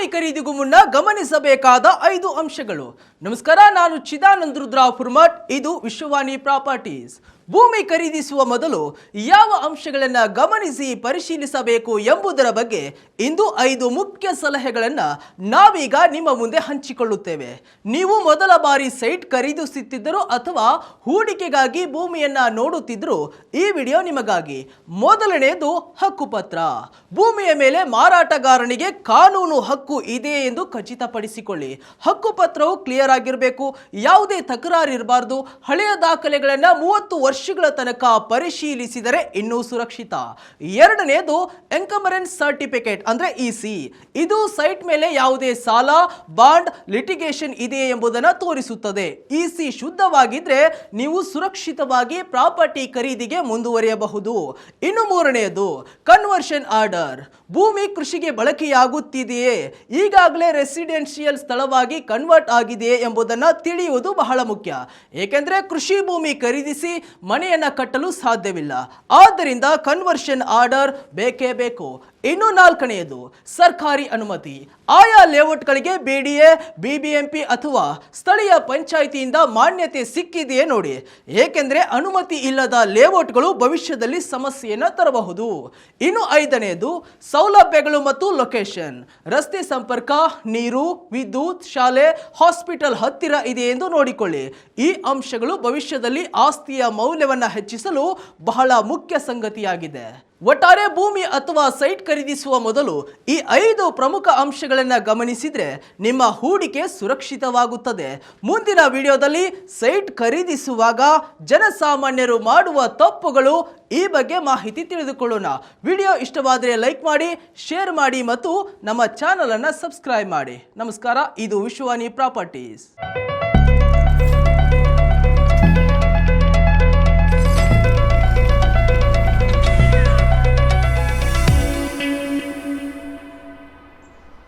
ಭೂಮಿ ಖರೀದಿಗೂ ಮುನ್ನ ಗಮನಿಸಬೇಕಾದ ಐದು ಅಂಶಗಳು. ನಮಸ್ಕಾರ ನಾನು ಚಿದಾನಂದ್ ಪುರ್ಮಠ್ ಇದು ವಿಶ್ವವಾಣಿ ಪ್ರಾಪರ್ಟೀಸ್. ಭೂಮಿ ಖರೀದಿಸುವ ಮೊದಲು ಯಾವ ಅಂಶಗಳನ್ನು ಗಮನಿಸಿ ಪರಿಶೀಲಿಸಬೇಕು ಎಂಬುದರ ಬಗ್ಗೆ ಇಂದು ಐದು ಮುಖ್ಯ ಸಲಹೆಗಳನ್ನು ನಾವೀಗ ನಿಮ್ಮ ಮುಂದೆ ಹಂಚಿಕೊಳ್ಳುತ್ತೇವೆ. ನೀವು ಮೊದಲ ಬಾರಿ ಸೈಟ್ ಖರೀದಿಸುತ್ತಿದ್ದರೂ ಅಥವಾ ಹೂಡಿಕೆಗಾಗಿ ಭೂಮಿಯನ್ನು ನೋಡುತ್ತಿದ್ದರೂ ಈ ವಿಡಿಯೋ ನಿಮಗಾಗಿ. ಮೊದಲನೆಯದು ಹಕ್ಕುಪತ್ರ. ಭೂಮಿಯ ಮೇಲೆ ಮಾರಾಟಗಾರನಿಗೆ ಕಾನೂನು ಹಕ್ಕು ಇದೆ ಎಂದು ಖಚಿತಪಡಿಸಿಕೊಳ್ಳಿ. ಹಕ್ಕುಪತ್ರವು ಕ್ಲಿಯರ್ ಆಗಿರಬೇಕು. ಯಾವುದೇ ತಕರಾರು ಇರಬಾರ್ದು ಹಳೆಯ ದಾಖಲೆಗಳನ್ನು ಮೂವತ್ತು ವರ್ಷಗಳ ತನಕ ಪರಿಶೀಲಿಸಿದರೆ ಇನ್ನೂ ಸುರಕ್ಷಿತ. ಎರಡನೆಯದು ಎನ್ಕಮರೆನ್ಸ್ ಸರ್ಟಿಫಿಕೇಟ್ ಅಂದ್ರೆ ಇಸಿ ಇದು ಸೈಟ್ ಮೇಲೆ ಯಾವುದೇ ಸಾಲ, ಬಾಂಡ್, ಲಿಟಿಗೇಷನ್ ಇದೆ ಎಂಬುದನ್ನು ತೋರಿಸುತ್ತದೆ. ಇಸಿ ಶುದ್ಧವಾಗಿದ್ರೆ ನೀವು ಸುರಕ್ಷಿತವಾಗಿ ಪ್ರಾಪರ್ಟಿ ಖರೀದಿಗೆ ಮುಂದುವರಿಯಬಹುದು. ಇನ್ನು ಮೂರನೆಯದು ಕನ್ವರ್ಷನ್ ಆರ್ಡರ್. ಭೂಮಿ ಕೃಷಿಗೆ ಬಳಕೆಯಾಗುತ್ತಿದೆಯೇ? ಈಗಾಗಲೇ ರೆಸಿಡೆನ್ಷಿಯಲ್ ಸ್ಥಳವಾಗಿ ಕನ್ವರ್ಟ್ ಆಗಿದೆಯೇ ಎಂಬುದನ್ನು ತಿಳಿಯುವುದು ಬಹಳ ಮುಖ್ಯ. ಏಕೆಂದರೆ ಕೃಷಿ ಭೂಮಿ ಖರೀದಿಸಿ ಮನೆಯನ್ನ ಕಟ್ಟಲು ಸಾಧ್ಯವಿಲ್ಲ. ಆದ್ದರಿಂದ ಕನ್ವರ್ಷನ್ ಆರ್ಡರ್ ಬೇಕೇ ಬೇಕು. ಇನ್ನು ನಾಲ್ಕನೆಯದು, ಸರ್ಕಾರಿ ಅನುಮತಿ. ಆಯಾ ಲೇಔಟ್ಗಳಿಗೆ ಬಿಡಿಎ, ಬಿಬಿಎಂಪಿ ಅಥವಾ ಸ್ಥಳೀಯ ಪಂಚಾಯಿತಿಯಿಂದ ಮಾನ್ಯತೆ ಸಿಕ್ಕಿದೆಯೇ ನೋಡಿ. ಏಕೆಂದರೆ ಅನುಮತಿ ಇಲ್ಲದ ಲೇಔಟ್ಗಳು ಭವಿಷ್ಯದಲ್ಲಿ ಸಮಸ್ಯೆಯನ್ನು ತರಬಹುದು. ಇನ್ನು ಐದನೆಯದು, ಸೌಲಭ್ಯಗಳು ಮತ್ತು ಲೊಕೇಶನ್. ರಸ್ತೆ ಸಂಪರ್ಕ, ನೀರು, ವಿದ್ಯುತ್, ಶಾಲೆ, ಹಾಸ್ಪಿಟಲ್ ಹತ್ತಿರ ಇದೆ ಎಂದು ನೋಡಿಕೊಳ್ಳಿ. ಈ ಅಂಶಗಳು ಭವಿಷ್ಯದಲ್ಲಿ ಆಸ್ತಿಯ ಮೌಲ್ಯವನ್ನು ಹೆಚ್ಚಿಸಲು ಬಹಳ ಮುಖ್ಯ ಸಂಗತಿಯಾಗಿದೆ. ಒಟ್ಟಾರೆ ಭೂಮಿ ಅಥವಾ ಸೈಟ್ ಖರೀದಿಸುವ ಮೊದಲು ಈ ಐದು ಪ್ರಮುಖ ಅಂಶಗಳನ್ನು ಗಮನಿಸಿದರೆ ನಿಮ್ಮ ಹೂಡಿಕೆ ಸುರಕ್ಷಿತವಾಗುತ್ತದೆ. ಮುಂದಿನ ವಿಡಿಯೋದಲ್ಲಿ ಸೈಟ್ ಖರೀದಿಸುವಾಗ ಜನಸಾಮಾನ್ಯರು ಮಾಡುವ ತಪ್ಪುಗಳು ಈ ಬಗ್ಗೆ ಮಾಹಿತಿ ತಿಳಿದುಕೊಳ್ಳೋಣ. ವಿಡಿಯೋ ಇಷ್ಟವಾದರೆ ಲೈಕ್ ಮಾಡಿ, ಶೇರ್ ಮಾಡಿ ಮತ್ತು ನಮ್ಮ ಚಾನಲನ್ನು ಸಬ್ಸ್ಕ್ರೈಬ್ ಮಾಡಿ. ನಮಸ್ಕಾರ, ಇದು ವಿಶ್ವಾನಿ ಪ್ರಾಪರ್ಟೀಸ್.